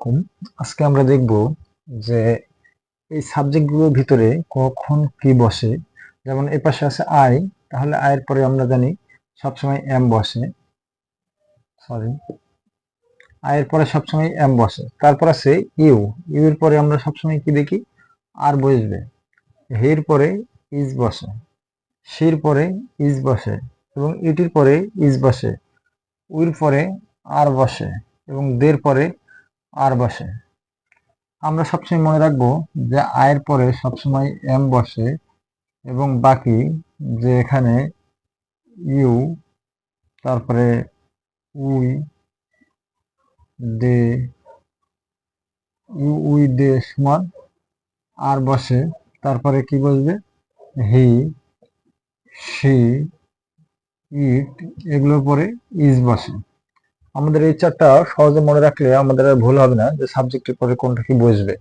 আলাইকুম। আজকে আমরা দেখব যে এই সাবজেক্টগুলোর ভিতরে কখন কি বসে। যেমন এ পাশে আছে আই তাহলে আয়ের পরে আমরা জানি সবসময় এম বসে। সরি আয়ের পরে সবসময় এম বসে। তারপর আছে ইউ ইউ এর পরে আমরা সবসময় কি দেখি? আর বসবে। হের পরে ইজ বসে। শির পরে ইজ বসে। এবং ইটির পরে ইজ বসে। উইর পরে আর বসে। এবং দের পরে আর বসে। আমরা সবসময় মনে রাখব যে আয়ের পরে সবসময় এম বসে এবং বাকি যে এখানে ইউ, তারপরে we, they, you, we, they সমান আর বসে, তারপরে কি বসবে? হি সি ইট, এগুলোর পরে ইজ বসে। আমাদের এই চারটা সহজে মনে রাখলে আমাদের আর ভুল হবে না যে সাবজেক্টের পরে কোনটা কি বসবে